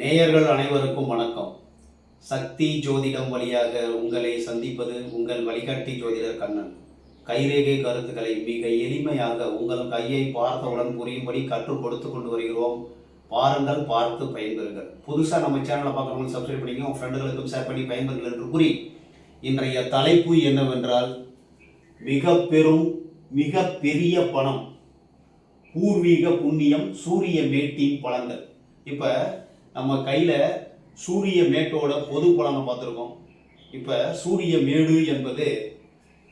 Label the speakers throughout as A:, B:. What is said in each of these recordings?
A: நேயர்கள் அனைவருக்கும் வணக்கம். சக்தி ஜோதிடம் வழியாக உங்களை சந்திப்பது உங்கள் வழிகாட்டி ஜோதிடர் கண்ணன். கைரேகை கருத்துக்களை மிக எளிமையாக உங்கள் கையை பார்த்தவுடன் புரியும்படி கற்றுக் கொடுத்து கொண்டு வருகிறோம். பாருங்கள் பார்த்து பயன்பெறுங்கள். புதுசாக நம்ம சேனலை பார்க்குறவங்க சப்ஸ்கிரைப் பண்ணிங்க உங்கள் ஃப்ரெண்டுகளுக்கும் ஷேர் பண்ணி பயன்பெறுங்கள் என்று கூறி இன்றைய தலைப்பு என்னவென்றால் மிக பெரும் மிக பெரிய பணம் பூர்வீக புண்ணியம் சூரிய மேட்டின் பலன்கள். இப்போ நம்ம கையில் சூரிய மேட்டோட பொது பலனை பார்த்துருக்கோம். இப்போ சூரிய மேடு என்பது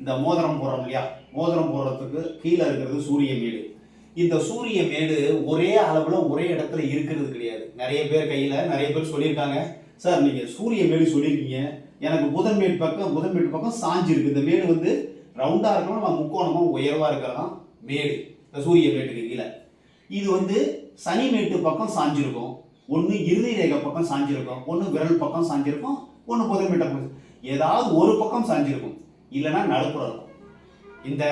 A: இந்த மோதிரம் போடுறோம் இல்லையா? மோதிரம் போடுறதுக்கு கீழே இருக்கிறது சூரிய மேடு. இந்த சூரிய மேடு ஒரே அளவில் ஒரே இடத்துல இருக்கிறது கிடையாது. நிறைய பேர் கையில் நிறைய பேர் சொல்லியிருக்காங்க. சார் நீங்கள் சூரிய மேடு சொல்லியிருக்கீங்க. எனக்கு புதன் மேடு பக்கம் புதன் மேடு பக்கம் சாஞ்சிருக்கு இந்த மேடு வந்து ரவுண்டாக இருக்கணும் நம்ம முக்கோணமாக உயர்வாக இருக்கிறதான் மேடு. இந்த சூரிய மேட்டுக்கு கீழே. இது வந்து சனி மேட்டு பக்கம் சாஞ்சிருக்கும். ஒன்று இறுதி ரேகை பக்கம் சாஞ்சிருக்கும் ஒன்று விரல் பக்கம் சாஞ்சிருக்கும் ஒன்று புதன் பக்கம் ஏதாவது ஒரு பக்கம் சாஞ்சிருக்கும். இல்லைன்னா நடுப்புற இருக்கும். இந்த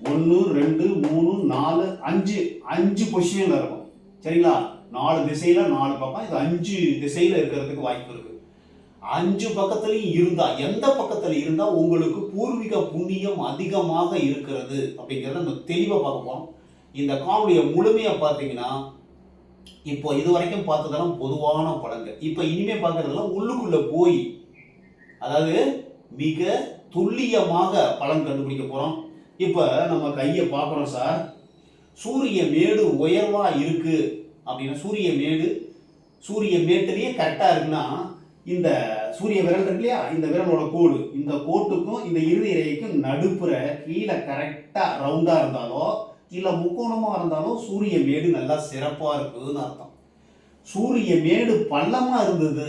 A: ஒன்று ரெண்டு மூணு நாலு அஞ்சு அஞ்சு பொசிஷனில் இருக்கும். சரிங்களா? நாலு திசையில் நாலு பக்கம். இது அஞ்சு திசையில் இருக்கிறதுக்கு வாய்ப்பு இருக்குது அஞ்சு பக்கத்துலையும் இருந்தால் எந்த பக்கத்தில் இருந்தால் உங்களுக்கு பூர்வீக புண்ணியம் அதிகமாக இருக்கிறது அப்படிங்கிறத நம்ம தெளிவாக பார்க்க இந்த காமெடியை முழுமையாக பார்த்தீங்கன்னா இப்போ இது வரைக்கும் பார்த்ததெல்லாம் பொதுவான படங்கள். இப்போ இனிமே பார்க்கறதெல்லாம் உள்ளுக்குள்ள போய் அதாவது மிக துல்லியமாக பலன் கண்டுபிடிக்க போகிறோம் இப்போ நம்ம கையை பார்க்குறோம் சார். சூரிய மேடு உயர்வாக இருக்கு அப்படின்னா சூரிய மேடு சூரிய மேட்டிலேயே கரெக்டாக இருக்குன்னா இந்த சூரிய விரல் இருக்கு இல்லையா? இந்த விரலோட கோடு. இந்த கோட்டுக்கும் இந்த இறுதி ரேகைக்கும் நடுப்புற கீழே கரெக்டாக ரவுண்டாக இருந்தாலோ இல்லை முக்கோணமாக இருந்தாலும் சூரிய மேடு நல்லா சிறப்பாக இருக்குதுன்னு அர்த்தம். சூரிய மேடு பள்ளமாக இருந்தது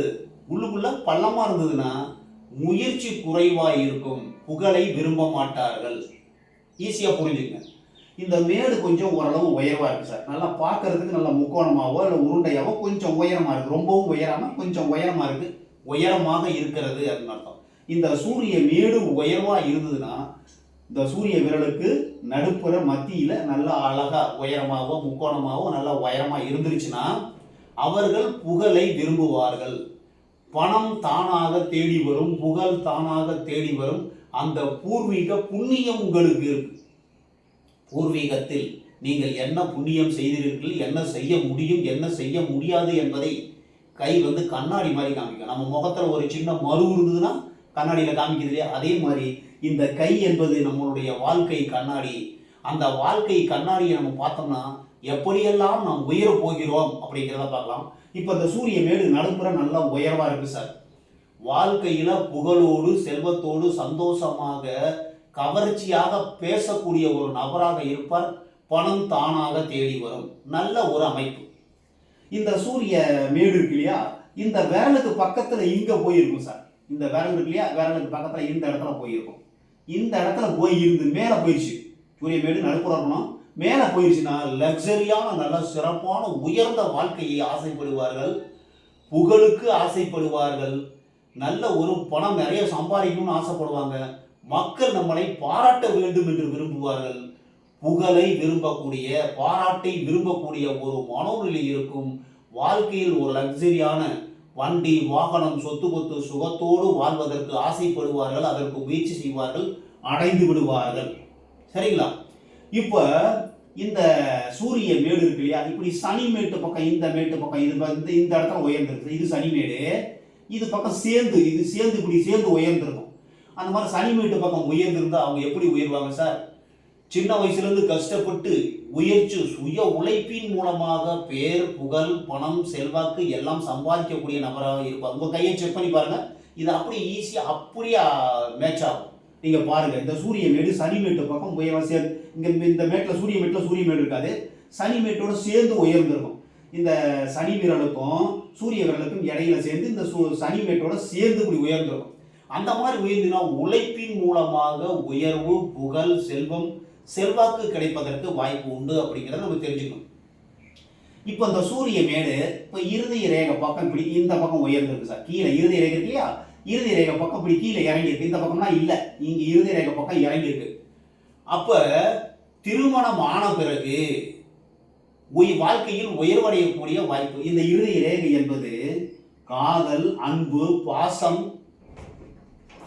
A: உள்ளுக்குள்ள பள்ளமாக இருந்ததுன்னா முயற்சி குறைவாக இருக்கும் புகழை விரும்ப மாட்டார்கள். ஈஸியாக புரிஞ்சுங்க. இந்த மேடு கொஞ்சம் ஓரளவு உயர்வாக இருக்குது சார். நல்லா பார்க்கறதுக்கு நல்லா முக்கோணமாகவோ இல்லை உருண்டையாவோ கொஞ்சம் உயரமாக இருக்குது ரொம்பவும் உயராமல் கொஞ்சம் உயரமாக இருக்குது உயரமாக இருக்கிறது அப்படின்னு அர்த்தம். இந்த சூரிய மேடு உயர்வாக இருந்ததுன்னா இந்த சூரிய விரலுக்கு நடுப்புற மத்தியில் நல்லா அழகா உயரமாகவோ முக்கோணமாகவோ நல்லா உயரமாக இருந்துருச்சுன்னா அவர்கள் புகழை விரும்புவார்கள். பணம் தானாக தேடி வரும் புகழ் தானாக தேடி வரும். அந்த பூர்வீக புண்ணியம் உங்களுக்கு இருக்கு. பூர்வீகத்தில் நீங்கள் என்ன புண்ணியம் செய்தீர்கள் என்ன செய்ய முடியும் என்ன செய்ய முடியாது என்பதை கை வந்து கண்ணாடி மாதிரி காமிக்கும். நம்ம முகத்தில் ஒரு சின்ன மறு இருந்ததுன்னா கண்ணாடியில் காமிக்கிறது இல்லையா? அதே மாதிரி இந்த கை என்பது நம்மளுடைய வாழ்க்கை கண்ணாடி. அந்த வாழ்க்கை கண்ணாடியை நம்ம பார்த்தோம்னா எப்படியெல்லாம் நாம் உயர போகிறோம் அப்படிங்கிறத பார்க்கலாம். இப்போ இந்த சூரிய மேடு நடுப்புற நல்லா உயர்வாக இருக்கு சார் வாழ்க்கையில் புகழோடு செல்வத்தோடு சந்தோஷமாக கவர்ச்சியாக பேசக்கூடிய ஒரு நபராக இருப்பார். பணம் தானாக தேடி வரும். நல்ல ஒரு அமைப்பு. இந்த சூரிய மேடு இருக்கு இல்லையா? இந்த விரலுக்கு பக்கத்தில் இங்கே போயிருக்கும் சார் இந்த விரல் இருக்கு இல்லையா? விரலுக்கு பக்கத்தில் இந்த இடத்துல போயிருக்கும். இந்த இடத்துல போய் இருந்து மேலே போயிடுச்சு சூரிய மேடு நடுப்புற மேலே போயிடுச்சுன்னா லக்ஸரியான நல்ல சிறப்பான உயர்ந்த வாழ்க்கையை ஆசைப்படுவார்கள். புகழுக்கு ஆசைப்படுவார்கள். நல்ல ஒரு பணம் நிறைய சம்பாதிக்கணும்னு ஆசைப்படுவாங்க. மக்கள் நம்மளை பாராட்ட வேண்டும் என்று விரும்புவார்கள். புகழை விரும்பக்கூடிய பாராட்டை விரும்பக்கூடிய ஒரு மனோநிலை இருக்கும். வாழ்க்கையில் ஒரு லக்ஸரியான வண்டி வாகனம் சொத்து கொத்து சுகத்தோடு வாழ்வதற்கு ஆசைப்படுவார்கள் அதற்கு முயற்சி செய்வார்கள் அடைந்து விடுவார்கள். சரிங்களா? இப்போ இந்த சூரிய மேடு இருக்கு இல்லையா? இப்படி சனி மேட்டு பக்கம் இந்த மேட்டு பக்கம் இது இந்த இந்த இடத்துல உயர்ந்திருக்கு இது சனி மேடு. இது பக்கம் சேர்ந்து இது சேர்ந்து இப்படி சேர்ந்து உயர்ந்திருக்கும். அந்த மாதிரி சனி மேட்டு பக்கம் உயர்ந்திருந்தால் அவங்க எப்படி உயர்வாங்க சார்? சின்ன வயசுலேருந்து கஷ்டப்பட்டு உயர்ச்சி சுய உழைப்பின் மூலமாக பேர் புகழ் பணம் செல்வாக்கு எல்லாம் சம்பாதிக்கக்கூடிய நபராக இருப்பாங்க உங்கள் கையை செக் பண்ணி பாருங்கள் இது அப்படியே ஈஸியாக அப்படியே மேட்ச் ஆகும். நீங்கள் பாருங்கள் இந்த சூரிய மேடு சனி மேட்டு பக்கம் உயர்வா சேர்ந்து இங்கே இந்த மேட்டில் சூரிய மேட்டில் சூரிய மேடு இருக்காது. சனி மேட்டோட சேர்ந்து உயர்ந்திருக்கும். இந்த சனி விரலுக்கும் சூரிய விரலுக்கும் இடையில சேர்ந்து இந்த சூ சனி மேட்டோட சேர்ந்து இப்படி உயர்ந்திருக்கும். அந்த மாதிரி உயர்ந்துனா உழைப்பின் மூலமாக உயர்வு புகழ் செல்வம் செல்வாக்கு கிடைப்பதற்கு வாய்ப்பு உண்டு அப்படிங்கிறத நம்ம தெரிஞ்சுக்கணும். இப்போ இந்த சூரிய மேடு இப்போ இறுதி ரேகை பக்கம் இப்படி இந்த பக்கம் உயர்ந்திருக்கு சார். கீழே இறுதி ரேகை இருக்கு இல்லையா? இறுதி ரேகை பக்கம் இப்படி கீழே இறங்கி இருக்கு இந்த பக்கம்னா இல்லை. இங்கே இறுதி ரேகை பக்கம் இறங்கி இருக்கு அப்போ திருமணம் ஆன பிறகு உய் வாழ்க்கையில் உயர்வடையக்கூடிய வாய்ப்பு. இந்த இறுதி ரேகை என்பது காதல் அன்பு பாசம்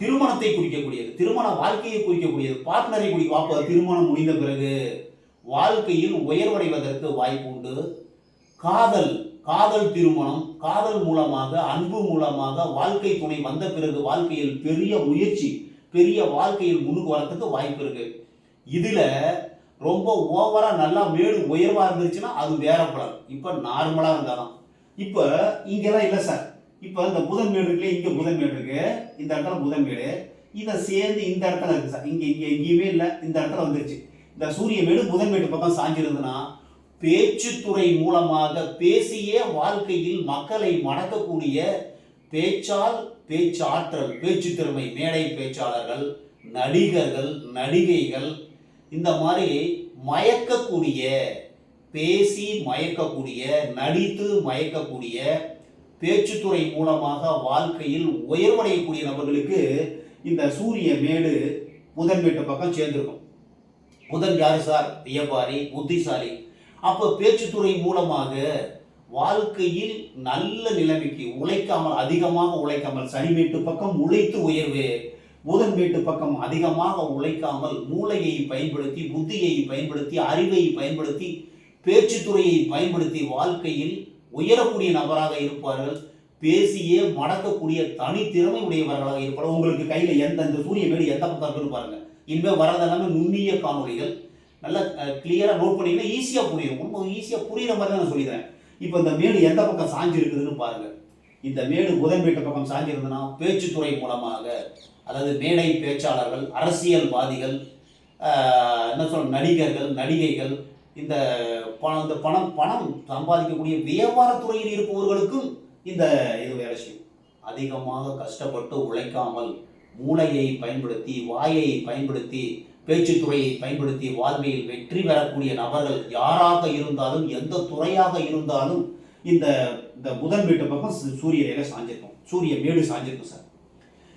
A: திருமணத்தை குறிக்கக்கூடியது திருமண வாழ்க்கையை குறிக்கக்கூடியது பார்ட்னரை குறிக்க அப்போ திருமணம் முடிந்த பிறகு வாழ்க்கையில் உயர்வடைவதற்கு வாய்ப்பு உண்டு. காதல் காதல் திருமணம் காதல் மூலமாக அன்பு மூலமாக வாழ்க்கை துணை வந்த பிறகு வாழ்க்கையில் பெரிய முயற்சி பெரிய வாழ்க்கையில் முன்னுக்கு வரத்துக்கு வாய்ப்பு இருக்கு. இதுல ரொம்ப ஓவரா நல்லா மேடு உயர்வா இருந்துச்சுன்னா அது வேற பலன். இப்ப நார்மலா இருந்தாலும் இப்ப இங்கெல்லாம் இல்லை சார் இப்போ இந்த புதன் மேடு இருக்குல்ல இங்கே புதன் மேடு இருக்கு. இந்த இடத்துல புதன் மேடு இதை சேர்ந்து இந்த இடத்துல இருக்கு சார். இங்கே இங்கே எங்கேயுமே இல்லை. இந்த இடத்துல வந்துருச்சு. இந்த சூரிய மேடு புதன் மேடு பக்கம் சாஞ்சிருந்ததுன்னா பேச்சுத்துறை மூலமாக பேசிய வாழ்க்கையில் மக்களை மடக்கக்கூடிய பேச்சால் பேச்சாற்றல் பேச்சு திறமை மேடை பேச்சாளர்கள் நடிகர்கள் நடிகைகள் இந்த மாதிரி மயக்கக்கூடிய பேசி மயக்கக்கூடிய நடித்து மயக்கக்கூடிய பேச்சுத்துறை மூலமாக வாழ்க்கையில் உயர்வடையக்கூடிய நபர்களுக்கு இந்த சூரிய மேடு புதன் வீட்டு பக்கம் சேர்ந்திருக்கும். புதன் யாரு சார்? வியாபாரி புத்திசாலி. அப்போ பேச்சுத்துறை மூலமாக வாழ்க்கையில் நல்ல நிலைமைக்கு உழைக்காமல் அதிகமாக உழைக்காமல் சனி வீட்டு பக்கம் உழைத்து உயர்வு புதன் வீட்டு பக்கம் அதிகமாக உழைக்காமல் மூளையை பயன்படுத்தி புத்தியை பயன்படுத்தி அறிவை பயன்படுத்தி பேச்சுத்துறையை பயன்படுத்தி வாழ்க்கையில் உயரக்கூடிய நபராக இருப்பார்கள். பேசியே மடக்கக்கூடிய தனித்திறமை உடையவர்களாக இருப்பார்கள். உங்களுக்கு கையில் எந்த அந்த சூரிய மேடு எந்த பக்கம் இருக்குன்னு பாருங்க. இனிமேல் வர்றதெல்லாமே நுண்ணிய காணொலிகள் நல்லா கிளியராக நோட் பண்ணிங்கன்னா ஈஸியாக புரியும். ரொம்ப ஈஸியாக புரியுற மாதிரி தான் நான் சொல்லிடுறேன் இப்போ இந்த மேடு எந்த பக்கம் சாஞ்சு இருக்குதுன்னு பாருங்க. இந்த மேடு புதன் வீட்டு பக்கம் சாஞ்சிருந்ததுன்னா பேச்சுத்துறை மூலமாக அதாவது மேடை பேச்சாளர்கள் அரசியல்வாதிகள் என்ன சொல்ல நடிகர்கள் நடிகைகள் இந்த பணம் இந்த பணம் பணம் சம்பாதிக்கக்கூடிய வியாபாரத்துறையில் இருப்பவர்களுக்கும் இந்த இது வேலை செய்யும். அதிகமாக கஷ்டப்பட்டு உழைக்காமல் மூளையை பயன்படுத்தி வாயை பயன்படுத்தி பேச்சுத்துறையை பயன்படுத்தி வாழ்வியல் வெற்றி பெறக்கூடிய நபர்கள் யாராக இருந்தாலும் எந்த துறையாக இருந்தாலும் இந்த இந்த புதன் வீட்டு பக்கம் சு- சூரிய ரேகை சாஞ்சிருக்கும். சூரிய மேடு சாஞ்சிருக்கும் சார்.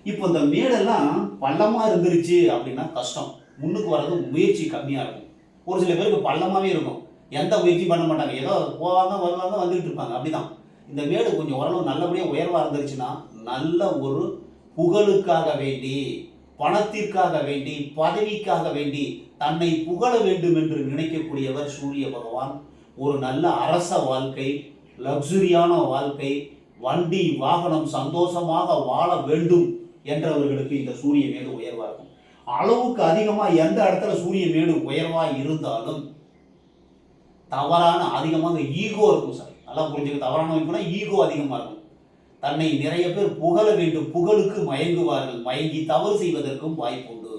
A: இப்போ இந்த மேடெல்லாம் பள்ளமாக இருந்துருச்சு அப்படின்னா கஷ்டம். முன்னுக்கு வர்றது முயற்சி கம்மியாக இருக்கும். ஒரு சில பேருக்கு பள்ளமாகவே இருக்கும். எந்த முயற்சியும் பண்ண மாட்டாங்க. ஏதோ போவாங்க வருவாங்க வந்துகிட்டு இருப்பாங்க. அப்படிதான். இந்த மேடு கொஞ்சம் ஓரளவு நல்லபடியாக உயர்வாக இருந்துருச்சுன்னா நல்ல ஒரு புகழுக்காக வேண்டி பணத்திற்காக வேண்டி பதவிக்காக வேண்டி தன்னை புகழ வேண்டும் என்று நினைக்கக்கூடியவர் சூரிய பகவான். ஒரு நல்ல அரச வாழ்க்கை லக்ஸுரியான வாழ்க்கை வண்டி வாகனம் சந்தோஷமாக வாழ வேண்டும் என்றவர்களுக்கு இந்த சூரிய மேடு உயர்வாக இருக்கும். அளவுக்கு அதிகமாக எந்த இடத்துல சூரிய மேடு உயர்வாக இருந்தாலும் தவறான அதிகமாக ஈகோ இருக்கும் சார். நல்லா புரிஞ்சுக்க தவறான வைப்புனா ஈகோ அதிகமாக இருக்கும். தன்னை நிறைய பேர் புகழ வேண்டும். புகழுக்கு மயங்குவார்கள். மயங்கி தவறு செய்வதற்கும் வாய்ப்பு உண்டு.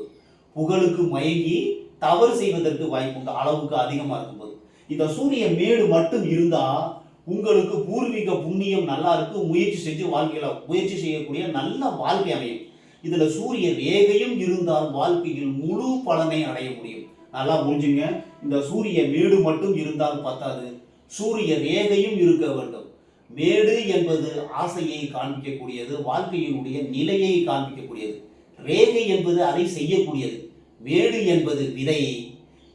A: புகழுக்கு மயங்கி தவறு செய்வதற்கு வாய்ப்பு உண்டு. அளவுக்கு அதிகமாக இருக்கும்போது. இந்த சூரிய மேடு மட்டும் இருந்தால் உங்களுக்கு பூர்வீக புண்ணியம் நல்லா இருக்கு. முயற்சி செஞ்சு வாழ்க்கையில் முயற்சி செய்யக்கூடிய நல்ல வாழ்க்கை அமையும். இதில் சூரிய ரேகையும் இருந்தால் வாழ்க்கையில் முழு பலனை அடைய முடியும். நல்லா புரிஞ்சுங்க இந்த சூரிய மேடு மட்டும் இருந்தால் பத்தாது. சூரிய ரேகையும் இருக்க வேண்டும். மேடு என்பது ஆசையை காண்பிக்கக்கூடியது வாழ்க்கையினுடைய நிலையை காண்பிக்கக்கூடியது. ரேகை என்பது அதை செய்யக்கூடியது. மேடு என்பது விதை.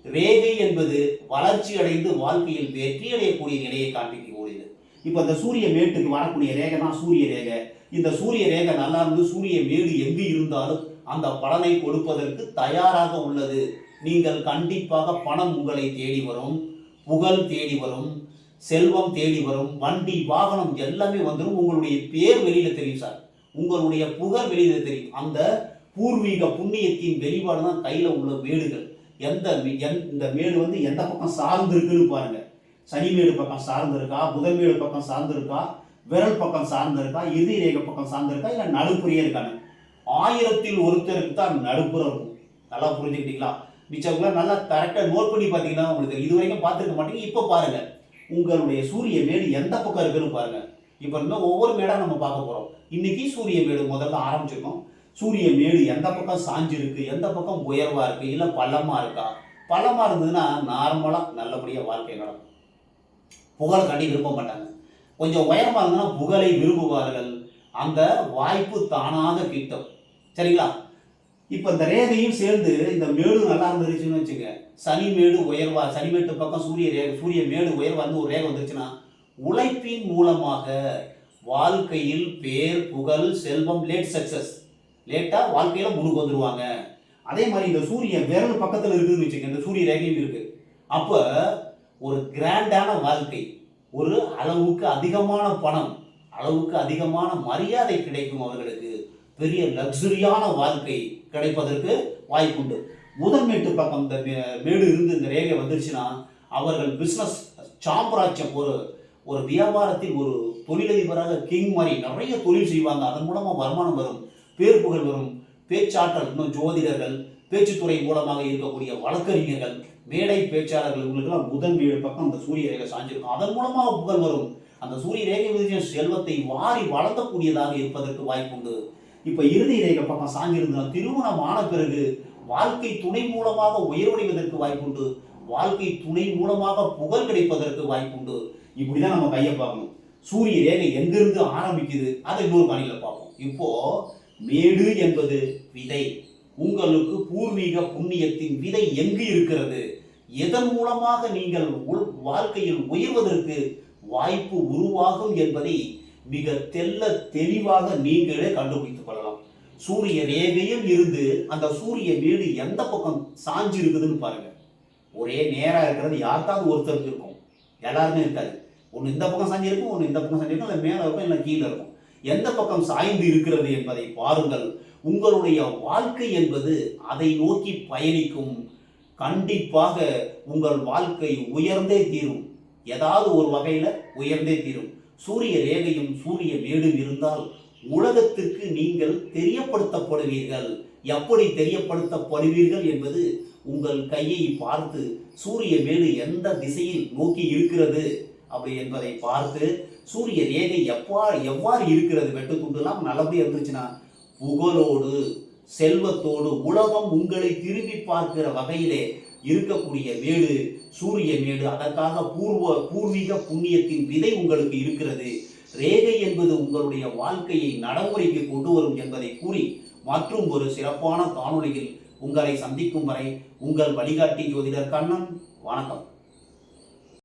A: ரேகை என்பது வளர்ச்சி அடைந்து வாழ்க்கையில் வெற்றி அடையக்கூடிய நிலையை காண்பிக்கக்கூடியது. இப்போ இந்த சூரிய மேட்டுக்கு வரக்கூடிய ரேகை தான் சூரிய ரேகை. இந்த சூரிய ரேகை நல்லா இருந்து சூரிய மேடு எங்கு இருந்தாலும் அந்த பலனை கொடுப்பதற்கு தயாராக உள்ளது. நீங்கள் கண்டிப்பாக பணம் உங்களை தேடி வரும் புகழ் தேடி வரும் செல்வம் தேடி வரும் வண்டி வாகனம் எல்லாமே வந்துடும் உங்களுடைய பேர் வெளியில் தெரியும் சார். உங்களுடைய புகழ் வெளியில் தெரியும். அந்த பூர்வீக புண்ணியத்தின் வெளிப்பாடு தான் கையில் உள்ள மேடுகள். எந்த மே- எந்- இந்த மேடு வந்து எந்த பக்கம் சார்ந்து இருக்குன்னு பாருங்க. சனி மேடு பக்கம் சார்ந்து இருக்கா? புதன் மேடு பக்கம் சார்ந்து இருக்கா? விரல் பக்கம் சார்ந்து இருக்கா? இறுதி ரேகை பக்கம் சார்ந்து இருக்கா? இல்ல நடுப்புறையே இருக்காங்க ஆயிரத்தில் ஒருத்தருக்கு தான் நடுப்புற இருக்கும். நல்லா புரிஞ்சுக்கிட்டீங்களா? மிச்சவங்களாம் நல்லா கரெக்டாக நோட் பண்ணி பார்த்தீங்கன்னா உங்களுக்கு இது வரைக்கும் பார்த்துருக்க மாட்டீங்க. இப்போ பாருங்கள் உங்களுடைய சூரிய மேடு எந்த பக்கம் இருக்குன்னு பாருங்கள் இப்போ இன்னும் ஒவ்வொரு மேடாக நம்ம பார்க்க போகிறோம் இன்றைக்கி சூரிய மேடு முதல்ல ஆரம்பிச்சிருக்கோம். சூரிய மேடு எந்த பக்கம் சாஞ்சிருக்கு? எந்த பக்கம் உயர்வாக இருக்குது இல்லை பள்ளமாக இருக்கா? பள்ளமாக இருந்ததுன்னா நார்மலாக நல்லபடியாக வாழ்க்கை நடக்கும். புகழை கண்டி விரும்ப மாட்டாங்க. கொஞ்சம் உயரமாக இருந்ததுன்னா புகழை விரும்புவார்கள். அந்த வாய்ப்பு தானாக கிட்டும். சரிங்களா? இப்போ இந்த ரேகையும் சேர்ந்து இந்த மேடு நல்லா இருந்துருச்சுன்னு வச்சுங்க சனி மேடு உயர்வா சனி மேட்டு பக்கம் சூரிய ரேகை சூரிய மேடு உயர்வாந்து ஒரு ரேகை வந்துருச்சுன்னா உழைப்பின் மூலமாக வாழ்க்கையில் பேர் புகழ் செல்வம் லேட் சக்சஸ் லேட்டாக வாழ்க்கையில் முன்னுக்கு வந்துருவாங்க. அதே மாதிரி இந்த சூரியன் விரல் பக்கத்தில் இருக்குதுன்னு வச்சுங்க இந்த சூரிய ரேகையும் இருக்குது அப்போ ஒரு கிராண்டான வாழ்க்கை ஒரு அளவுக்கு அதிகமான பணம் அளவுக்கு அதிகமான மரியாதை கிடைக்கும் அவர்களுக்கு. பெரிய லக்ஸுரியான வாழ்க்கை. கிடைப்பதற்கு வாய்ப்புண்டு. முதன்மேட்டு பக்கம் இந்த மே- மேடு இருந்து இந்த ரேகை வந்துருச்சுன்னா அவர்கள் பிஸ்னஸ் சாம்ராஜ்யம் ஒரு ஒரு வியாபாரத்தில் ஒரு தொழிலதிபராக கிங் மாதிரி நிறைய தொழில் செய்வாங்க. அதன் மூலமாக வருமானம் வரும் பேர் புகழ் வரும் பேச்சாற்றல் இன்னும் ஜோதிடர்கள் பேச்சுத்துறை மூலமாக இருக்கக்கூடிய வழக்கறிஞர்கள் மேடை பேச்சாளர்கள் இவங்களுக்கெல்லாம் முதன் வீடு பக்கம் அந்த சூரிய ரேகை சாஞ்சிருக்கும். அதன் மூலமாக புகழ் வரும். அந்த சூரிய ரேகை விதிச்ச செல்வத்தை வாரி வளர்த்தக்கூடியதாக இருப்பதற்கு வாய்ப்புண்டு. இப்போ இறுதி ரேகை பக்கம் சாஞ்சிருந்தா திருமணம் ஆன பிறகு வாழ்க்கை துணை மூலமாக உயர்வடைவதற்கு வாய்ப்புண்டு. வாழ்க்கை துணை மூலமாக புகழ் கிடைப்பதற்கு வாய்ப்புண்டு. இப்படிதான் நம்ம கையை பார்க்கணும். சூரிய ரேகை எங்கிருந்து ஆரம்பிக்குது? அதை இன்னொரு பணியில் பார்ப்போம். இப்போ மேடு என்பது விதை. உங்களுக்கு பூர்வீக புண்ணியத்தின் விதை எங்கு இருக்கிறது? எதன் மூலமாக நீங்கள் உள் வாழ்க்கையில் உயர்வதற்கு வாய்ப்பு உருவாகும் என்பதை மிக தெல்ல தெளிவாக நீங்களே கண்டுபிடித்துக் கொள்ளலாம். சூரிய ரேகையில் இருந்து அந்த சூரிய வீடு எந்த பக்கம் சாஞ்சு இருக்குதுன்னு பாருங்க. ஒரே நேராக இருக்கிறது யாருக்காவது ஒருத்தருக்கு இருக்கும். எல்லாருமே இருக்காது. ஒன்று இந்த பக்கம் சாஞ்சி இருக்கும் ஒன்று இந்த பக்கம் சாஞ்சி இருக்கும் இல்லை மேலே இருக்கும் இல்லை கீழே இருக்கும். எந்த பக்கம் சாய்ந்து இருக்கிறது என்பதை பாருங்கள். உங்களுடைய வாழ்க்கை என்பது அதை நோக்கி பயணிக்கும். கண்டிப்பாக உங்கள் வாழ்க்கை உயர்ந்தே தீரும். ஏதாவது ஒரு வகையில் உயர்ந்தே தீரும். சூரிய ரேகையும் சூரிய மேடும் இருந்தால் உலகத்திற்கு நீங்கள் தெரியப்படுத்தப்படுவீர்கள். எப்படி தெரியப்படுத்தப்படுவீர்கள் என்பது உங்கள் கையை பார்த்து சூரிய மேடு எந்த திசையில் நோக்கி இருக்கிறது அப்படி என்பதை பார்த்து சூரிய ரேகை எப்பா எவ்வாறு இருக்கிறது வெட்டு துண்டுலாம் நல்லபடியாக இருந்துச்சுன்னா புகழோடு செல்வத்தோடு உலகம் உங்களை திரும்பி பார்க்கிற வகையிலே இருக்கக்கூடிய மேடு சூரிய மேடு அதற்காக பூர்வ பூர்வீக புண்ணியத்தின் விதை உங்களுக்கு இருக்கிறது. ரேகை என்பது உங்களுடைய வாழ்க்கையை நடைமுறைக்கு கொண்டு வரும் என்பதை கூறி மற்றும் ஒரு சிறப்பான காணொளியில் உங்களை சந்திக்கும் வரை உங்கள் வழிகாட்டி ஜோதிடர் கண்ணன். வணக்கம்.